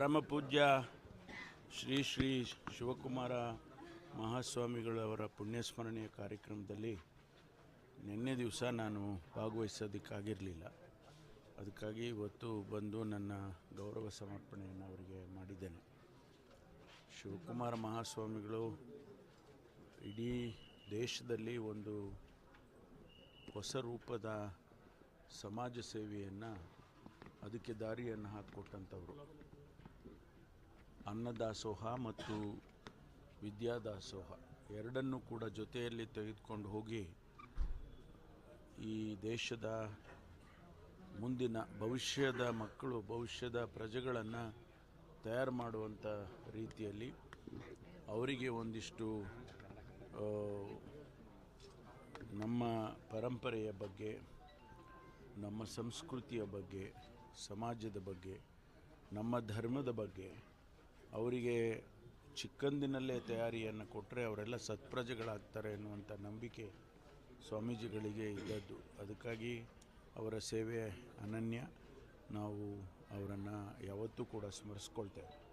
ಪರಮ ಪೂಜ್ಯ ಶ್ರೀ ಶ್ರೀ ಶಿವಕುಮಾರ ಮಹಾಸ್ವಾಮಿಗಳವರ ಪುಣ್ಯಸ್ಮರಣೆಯ ಕಾರ್ಯಕ್ರಮದಲ್ಲಿ ನಿನ್ನೆ ದಿವಸ ನಾನು ಭಾಗವಹಿಸೋದಕ್ಕಾಗಿರಲಿಲ್ಲ. ಅದಕ್ಕಾಗಿ ಇವತ್ತು ಬಂದು ನನ್ನ ಗೌರವ ಸಮರ್ಪಣೆಯನ್ನು ಅವರಿಗೆ ಮಾಡಿದ್ದೇನೆ. ಶಿವಕುಮಾರ ಮಹಾಸ್ವಾಮಿಗಳು ಇಡೀ ದೇಶದಲ್ಲಿ ಒಂದು ಹೊಸ ರೂಪದ ಸಮಾಜ ಸೇವೆಯನ್ನು, ಅದಕ್ಕೆ ದಾರಿಯನ್ನು ಹಾಕಿಕೊಟ್ಟಂಥವ್ರು. ಅನ್ನದಾಸೋಹ ಮತ್ತು ವಿದ್ಯಾದಾಸೋಹ ಎರಡನ್ನೂ ಕೂಡ ಜೊತೆಯಲ್ಲಿ ತೆಗೆದುಕೊಂಡು ಹೋಗಿ ಈ ದೇಶದ ಮುಂದಿನ ಭವಿಷ್ಯದ ಮಕ್ಕಳು, ಭವಿಷ್ಯದ ಪ್ರಜೆಗಳನ್ನು ತಯಾರು ಮಾಡುವಂಥ ರೀತಿಯಲ್ಲಿ ಅವರಿಗೆ ಒಂದಿಷ್ಟು ನಮ್ಮ ಪರಂಪರೆಯ ಬಗ್ಗೆ, ನಮ್ಮ ಸಂಸ್ಕೃತಿಯ ಬಗ್ಗೆ, ಸಮಾಜದ ಬಗ್ಗೆ, ನಮ್ಮ ಧರ್ಮದ ಬಗ್ಗೆ ಅವರಿಗೆ ಚಿಕ್ಕಂದಿನಲ್ಲೇ ತಯಾರಿಯನ್ನು ಕೊಟ್ಟರೆ ಅವರೆಲ್ಲ ಸತ್ಪ್ರಜೆಗಳಾಗ್ತಾರೆ ಎನ್ನುವಂಥ ನಂಬಿಕೆ ಸ್ವಾಮೀಜಿಗಳಿಗೆ ಇದ್ದದ್ದು. ಅದಕ್ಕಾಗಿ ಅವರ ಸೇವೆ ಅನನ್ಯ ನಾವು ಅವರನ್ನು ಯಾವತ್ತೂ ಕೂಡ ಸ್ಮರಿಸ್ಕೊಳ್ತೇವೆ